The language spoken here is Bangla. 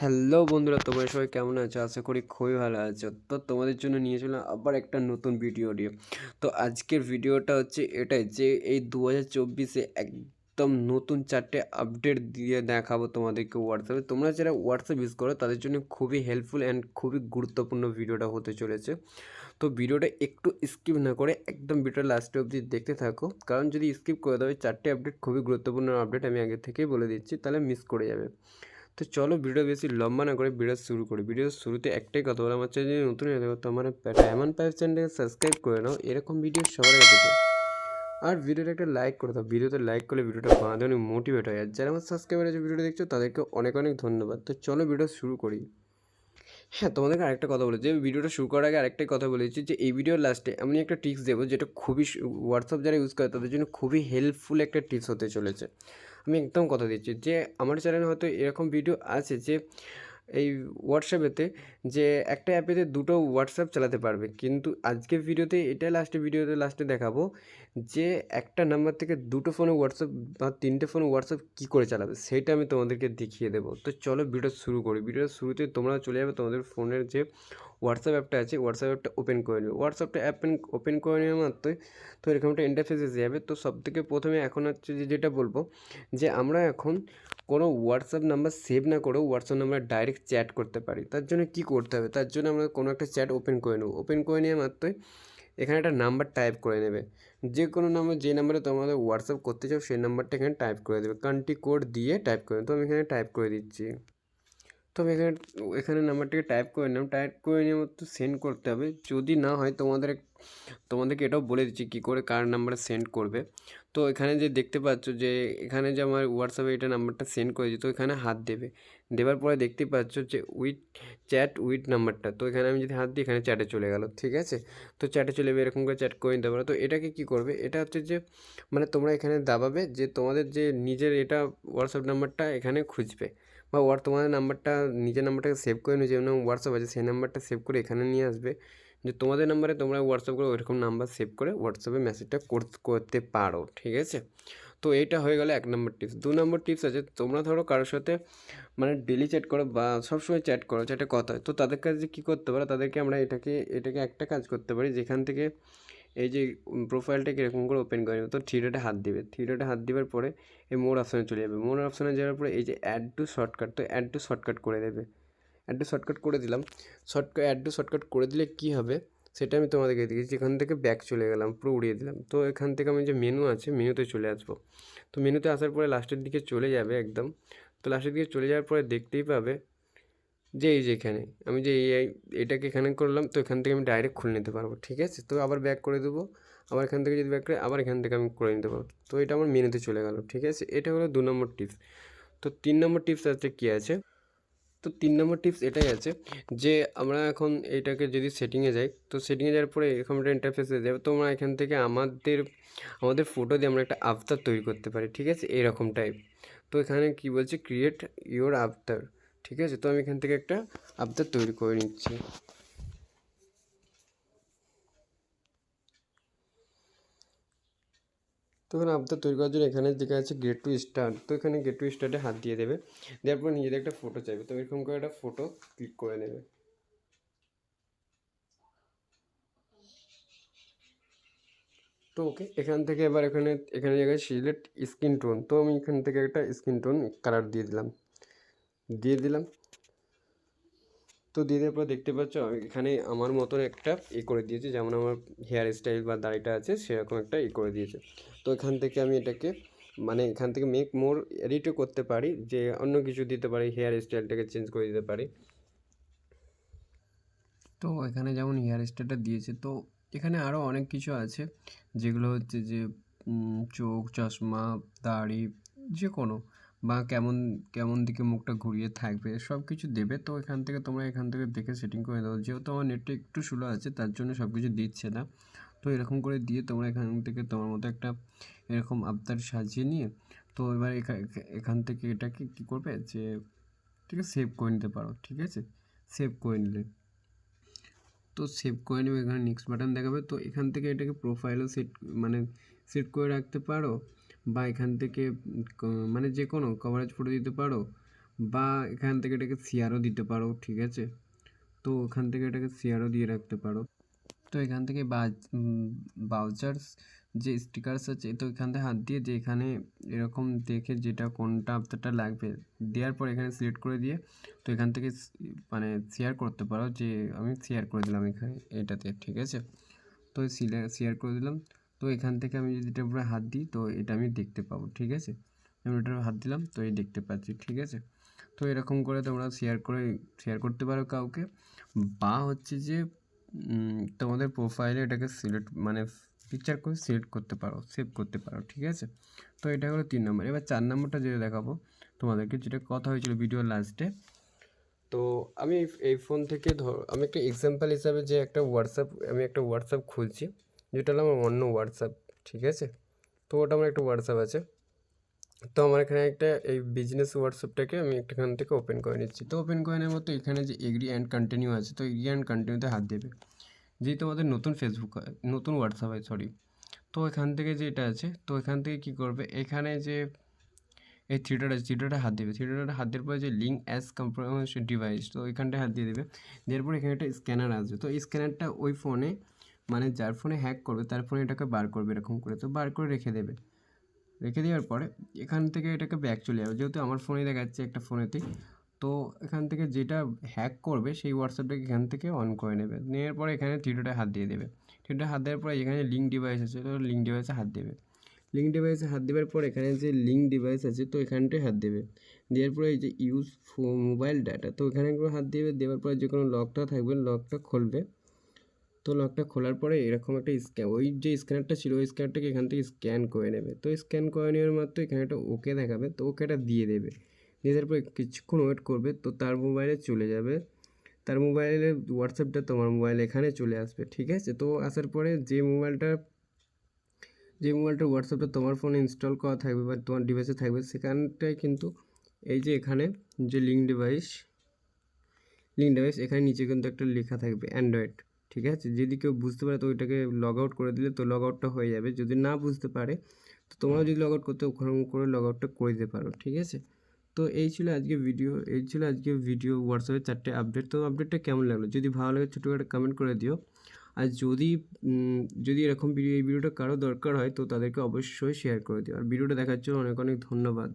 হ্যালো বন্ধুরা, তোমরা সবাই কেমন আছো? আশা করি খুবই ভালো আছো। তো তোমাদের জন্য নিয়ে চললাম আবার একটা নতুন ভিডিও নিয়ে। তো আজকের ভিডিওটা হচ্ছে এটাই যে এই দু হাজার চব্বিশে একদম নতুন চারটে আপডেট দিয়ে দেখাবো তোমাদেরকে হোয়াটসঅ্যাপে তোমরা যারা হোয়াটসঅ্যাপ ইউজ করো, তাদের জন্য খুবই হেল্পফুল অ্যান্ড খুবই গুরুত্বপূর্ণ ভিডিওটা হতে চলেছে। তো ভিডিওটা একটু স্কিপ না করে একদম ভিডিওটা লাস্টে অবধি দেখতে থাকো। কারণ যদি স্কিপ করে দেবে চারটে আপডেট খুবই গুরুত্বপূর্ণ আপডেট আমি আগে থেকেই বলে দিচ্ছি, তাহলে মিস করে যাবে। তো চলো ভিডিও বেশি লম্বা না করে ভিডিও শুরু করি। ভিডিও শুরুতে একটাই কথা বলে আমার যদি নতুন হয়ে থাকো তো আমার এমন পাইপ চ্যানেলকে সাবস্ক্রাইব করে নাও, এরকম ভিডিও সবার পেতে। আর ভিডিওটা একটা লাইক করে দাও, ভিডিওতে লাইক করলে ভিডিওটা বানাতে অনেক মোটিভেট হয়। আর যারা আমার সাবস্ক্রাইবার আছে, ভিডিওটা দেখছ, তাদেরকে অনেক অনেক ধন্যবাদ। তো চলো ভিডিও শুরু করি। হ্যাঁ তোমাদেরকে আরেকটা কথা বলেছি। ভিডিওটা শুরু করার আগে আরেকটাই কথা বলেছি যে, এই ভিডিওর লাস্টে আমি একটা টিপস দেবো, যেটা খুবই হোয়াটসঅ্যাপ যারা ইউজ করে, তাদের জন্য খুবই হেল্পফুল একটা টিপস হতে চলেছে। আমি একদম কথা দিচ্ছি যে আমার চ্যানেলে হয়তো এরকম ভিডিও আছে যে এই হোয়াটসঅ্যাপেতে যে একটা অ্যাপেতে দুটো হোয়াটসঅ্যাপ চালাতে পারবে। কিন্তু আজকের ভিডিওতে এটা লাস্টে ভিডিওতে লাস্টে দেখাবো যে একটা নাম্বার থেকে দুটো ফোনে হোয়াটসঅ্যাপ বা তিনটে ফোনে হোয়াটসঅ্যাপ কী করে চালাবে সেইটা আমি তোমাদেরকে দেখিয়ে দেবো। তো চলো ভিডিও শুরু করি। ভিডিওর শুরুতে তোমরা চলে যাবে তোমাদের ফোনের যে হোয়াটসঅ্যাপ অ্যাপটা আছে হোয়াটসঅ্যাপ অ্যাপটা ওপেন করে নেবে। হোয়াটসঅ্যাপটা অ্যাপ ওপেন করে নেওয়া মাত্রই তো এরকম একটা ইন্টারফেস এসে যাবে। তো সব থেকে প্রথমে এখন হচ্ছে যে যেটা বলব যে আমরা এখন কোনো হোয়াটসঅ্যাপ নাম্বার সেভ না করেও হোয়াটসঅ্যাপ নাম্বার ডাইরেক্ট চ্যাট করতে পারি। তার জন্য কী করতে হবে? তার জন্য আমরা কোনো একটা চ্যাট ওপেন করে নেব। ওপেন করে নেওয়া মাত্রই এখানে একটা নাম্বার টাইপ করে নেবে। যে কোনো নাম্বার যে নাম্বারে তোমাদের হোয়াটসঅ্যাপ করতে চাও, সেই নাম্বারটা এখানে টাইপ করে দেবে। কান্ট্রি কোড দিয়ে টাইপ করে তো আমি এখানে টাইপ করে দিচ্ছি। তো আমি এখানে এখানে নাম্বারটাকে টাইপ করে নিলাম। টাইপ করে নিয়ে তো সেন্ড করতে হবে। যদি না হয় তোমাদের তোমাদেরকে এটাও বলে দিচ্ছি কী করে কার নাম্বারে সেন্ড করবে। তো এখানে যে দেখতে পাচ্ছ যে, এখানে যে আমার হোয়াটসঅ্যাপে এটা নাম্বারটা সেন্ড করেছি তো এখানে হাত দেবে। দেওয়ার পরে দেখতে পাচ্ছ যে উইথ চ্যাট উইথ নাম্বারটা তো এখানে আমি যদি হাত দিই, এখানে চ্যাটে চলে গেল, ঠিক আছে? তো চ্যাটে চলে যাবে, এরকম করে চ্যাট করে নিতে পারো। তো এটাকে কী করবে? এটা হচ্ছে যে মানে তোমরা এখানে দাবাবে যে তোমাদের যে নিজের এটা হোয়াটসঅ্যাপ নাম্বারটা এখানে খুঁজবে। বা ওয়ার তোমাদের নাম্বারটা, নিজের নাম্বারটাকে সেভ করে নিয়ে যে হোয়াটসঅ্যাপ আছে, সেই নাম্বারটা সেভ করে এখানে নিয়ে আসবে। যে তোমাদের নাম্বারে তোমরা হোয়াটসঅ্যাপ করে ওইরকম নাম্বার সেভ করে হোয়াটসঅ্যাপে মেসেজটা করতে পারো, ঠিক আছে? তো এইটা হয়ে গেলো এক নম্বর টিপস দু নম্বর টিপস আছে, তোমরা ধরো কারোর সাথে মানে ডেলি চ্যাট করো বা সবসময় চ্যাট করো চ্যাটে কথা হয়। তো তাদের কাছে কী করতে পারো, তাদেরকে আমরা এটাকে এটাকে একটা কাজ করতে পারি, যেখান থেকে এই যে প্রোফাইলটাকে এরকম করে ওপেন করে নেবে? তো থ্রি ডটে হাত দিবে। থ্রি ডটে হাত দেওয়ার পরে এই মোর অপশানে চলে যাবে। মোর অপশানে যাওয়ার পরে এই যে অ্যাড টু শর্টকাট তো অ্যাড টু শর্টকাট করে দেবে। অ্যাড টু শর্টকাট করে দিলাম। শর্টকাট অ্যাড টু শর্টকাট করে দিলে কী হবে? সেটা আমি তোমাদেরকে দিয়েছি এখান থেকে ব্যাক চলে গেলাম, পুরো উড়িয়ে দিলাম। তো এখান থেকে আমি যে মেনু আছে মেনুতে চলে আসব। তো মেনুতে আসার পরে লাস্টের দিকে চলে যাবে একদম। তো লাস্টের দিকে চলে যাওয়ার পরে দেখতেই পাবে যে এই যে এখানে, আমি যে এই এটাকে এখানে করলাম, তো এখান থেকে আমি ডাইরেক্ট খুলে নিতে পারব, ঠিক আছে? তো আবার ব্যাক করে দেবো, আবার এখান থেকে যদি ব্যাক করে, আবার এখান থেকে আমি করে নিতে পারব। তো এটা আমার মেনুতে চলে গেল, ঠিক আছে? এটা হলো দু নম্বর টিপস তো তিন নম্বর টিপস আছে কী আছে? তো তিন নম্বর টিপস এটাই আছে যে, আমরা এখন এটাকে যদি সেটিংয়ে যাই, তো সেটিংয়ে যাওয়ার পরে এরকম একটা ইন্টারফেসে যাবে তো আমরা এখান থেকে আমাদের আমাদের ফটো দিয়ে আমরা একটা আফতার তৈরি করতে পারি, ঠিক আছে? এরকম টাইপ তো এখানে কি বলছে? ক্রিয়েট ইওর আফতার ঠিক আছে? তো আমি এখান থেকে একটা আবদার তৈরি করে নিচ্ছি। তো এখানে আবদার তৈরি করার জন্য এখানে দেখা আছে গেট টু স্টার্ট তো এখানে গেট টু স্টার্টে হাত দিয়ে দেবে। দেওয়ার পর নিজেদের একটা ফটো চাইবে। তো এরকম করে একটা ফটো ক্লিক করে নেবে। তো ওকে, এখান থেকে এবার এখানে এখানে জায়গায় সিলেক্ট স্কিন টোন তো আমি এখান থেকে একটা স্কিন টোন কালার দিয়ে দিলাম। দিয়ে দিলাম। তো দিয়ে দেওয়ার পর দেখতে পাচ্ছ, এখানে আমার মতন একটা এ করে দিয়েছে, যেমন আমার হেয়ার স্টাইল বা দাড়িটা আছে, সেরকম একটা এ করে দিয়েছে। তো এখান থেকে আমি এটাকে মানে এখান থেকে মেক মোর এডিটও করতে পারি, যে অন্য কিছু দিতে পারি হেয়ার স্টাইলটাকে চেঞ্জ করে দিতে পারি। তো এখানে যেমন হেয়ার স্টাইলটা দিয়েছে, তো এখানে আরও অনেক কিছু আছে, যেগুলো হচ্ছে যে চোখ, চশমা, দাড়ি যে কোনো বা কেমন কেমন দিকে মুখটা ঘুরিয়ে থাকবে সব কিছু দেবে। তো এখান থেকে তোমরা এখান থেকে দেখে সেটিং করে দাও। যেহেতু আমার নেটটা একটু স্লো আছে, তার জন্য সব কিছু দিচ্ছে না। তো এরকম করে দিয়ে তোমরা এখান থেকে তোমার মতো একটা এরকম আবদার সাজিয়ে নিয়ে, তো এবার এখান থেকে এটাকে কী করবে যে ঠিক আছে সেভ করে নিতে পারো, ঠিক আছে? সেভ করে নিলে। তো সেভ করে নেবে এখানে নেক্সট বাটন দেখাবে। তো এখান থেকে এটাকে প্রোফাইলও সেট মানে সেট করে রাখতে পারো। বা এখান থেকে মানে যে কোনো কভারেজ ফটো দিতে পারো বা এখান থেকে এটাকে শেয়ারও দিতে পারো, ঠিক আছে? তো ওখান থেকে এটাকে শেয়ারও দিয়ে রাখতে পারো। তো এখান থেকে বাউচার্স যে স্টিকার্স আছে তো এখান থেকে হাত দিয়ে যে এখানে এরকম দেখে যেটা কোনটা আপনারটা লাগবে, দেওয়ার পর এখানে সিলেক্ট করে দিয়ে তো এখান থেকে মানে শেয়ার করতে পারো যে আমি শেয়ার করে দিলাম এখানে, এটাতে, ঠিক আছে? তো শেয়ার করে দিলাম। তো এখান থেকে আমি যদি এটার উপরে হাত দিই, তো এটা আমি দেখতে পাবো, ঠিক আছে? আমি এটার হাত দিলাম, তো এই দেখতে পাচ্ছি, ঠিক আছে? তো এরকম করে তোমরা শেয়ার করে শেয়ার করতে পারো কাউকে। বা হচ্ছে যে তোমাদের প্রোফাইলে এটাকে সিলেক্ট মানে পিকচার করে সিলেক্ট করতে পারো সেভ করতে পারো, ঠিক আছে? তো এটা হলো তিন নম্বর। এবার চার নম্বরটা যেটা দেখাবো, তোমাদেরকে যেটা কথা হয়েছিল ভিডিও লাস্টে তো আমি এই ফোন থেকে ধর, আমি একটা এক্সাম্পল হিসাবে যে একটা হোয়াটসঅ্যাপ আমি একটা হোয়াটসঅ্যাপ খুলছি। যেটা হলো আমার অন্য হোয়াটসঅ্যাপ ঠিক আছে? তো ওটা আমার একটা হোয়াটসঅ্যাপ আছে। তো আমার এখানে একটা এই বিজনেস হোয়াটসঅ্যাপটাকে আমি একটাখান থেকে ওপেন করে নিচ্ছি। তো ওপেন করে নেওয়ার মতো এখানে যে এগ্রি অ্যান্ড কন্টিনিউ আছে, তো এগ্রি অ্যান্ড কন্টিনিউতে হাত দেবে। যেহেতু আমাদের নতুন ফেসবুক নতুন হোয়াটসঅ্যাপ হয় সরি তো এখান থেকে যে এটা আছে, তো এখান থেকে কি করবে? এখানে যে এই থ্রিটার আছে থ্রিটারে হাত দেবে। থ্রিটারে হাত দেওয়ার পরে যে লিঙ্ক অ্যাজ কম্প্রোমাইজ ডিভাইস তো এখানটায় হাত দিয়ে দেবে। দেওয়ার পর এখানে একটা স্ক্যানার আসবে। তো এই স্ক্যানারটা ওই ফোনে মানে যার ফোনে হ্যাক করবে, তার ফোনে এটাকে বার করবে এরকম করে। তো বার করে রেখে দেবে। রেখে দেওয়ার পরে এখান থেকে এটাকে ব্যাক চলে যাবে। যেহেতু আমার ফোনে দেখাচ্ছে একটা ফোনেতেই, তো এখান থেকে যেটা হ্যাক করবে সেই হোয়াটসঅ্যাপটাকে এখান থেকে অন করে নেবে। নেওয়ার পরে এখানে থ্রিটারে হাত দিয়ে দেবে। থ্রিটারে হাত দেওয়ার পরে এখানে লিঙ্ক ডিভাইস আছে, তো লিঙ্ক ডিভাইসে হাত দেবে। লিঙ্ক ডিভাইসে হাত দেওয়ার পর এখানে যে লিঙ্ক ডিভাইস আছে, তো এখানটায় হাত দেবে। দেওয়ার পরে এই যে ইউজ মোবাইল ডাটা তো এখানে হাত দেবে। দেওয়ার পরে যে কোনো লকটা থাকবে লকটা খুলবে। তো লকটা খোলার পরে এরকম একটা স্ক্যান ওই যে স্ক্যানারটা ছিল, ওই স্ক্যানারটাকে এখান থেকে স্ক্যান করে নেবে। তো স্ক্যান করে নেওয়ার মাত্র এখানে একটা ওকে দেখাবে, তো ওকেটা দিয়ে দেবে। দিয়ে দেওয়ার পরে কিছুক্ষণ ওয়েট করবে, তো তার মোবাইলে চলে যাবে। তার মোবাইলে হোয়াটসঅ্যাপটা তোমার মোবাইলে এখানে চলে আসবে, ঠিক আছে? তো আসার পরে যে মোবাইলটা যে মোবাইলটা হোয়াটসঅ্যাপটা তোমার ফোনে ইনস্টল করা থাকবে বা তোমার ডিভাইসে থাকবে, সেখানটায় কিন্তু এই যে এখানে যে লিঙ্ক ডিভাইস লিঙ্ক ডিভাইস এখানে নিচে কিন্তু একটা লেখা থাকবে অ্যান্ড্রয়েড ঠিক আছে? যদি কেউ বুঝতে পারে, তো ওইটাকে লগ আউট করে দিলে তো লগ আউটটা হয়ে যাবে। যদি না বুঝতে পারে, তো তোমরাও যদি লগ আউট করতে ওখানে করে লগ আউটটা করে দিতে পারো, ঠিক আছে? তো এই ছিল আজকে ভিডিও এই ছিল আজকে ভিডিও হোয়াটসঅ্যাপের চারটে আপডেট তো আপডেটটা কেমন লাগল? যদি ভালো লাগে ছোটো একটা কমেন্ট করে দিও। আর যদি যদি এরকম ভিডিও এই ভিডিওটা কারও দরকার হয়, তো তাদেরকে অবশ্যই শেয়ার করে দিও। আর ভিডিওটা দেখার জন্য অনেক অনেক ধন্যবাদ।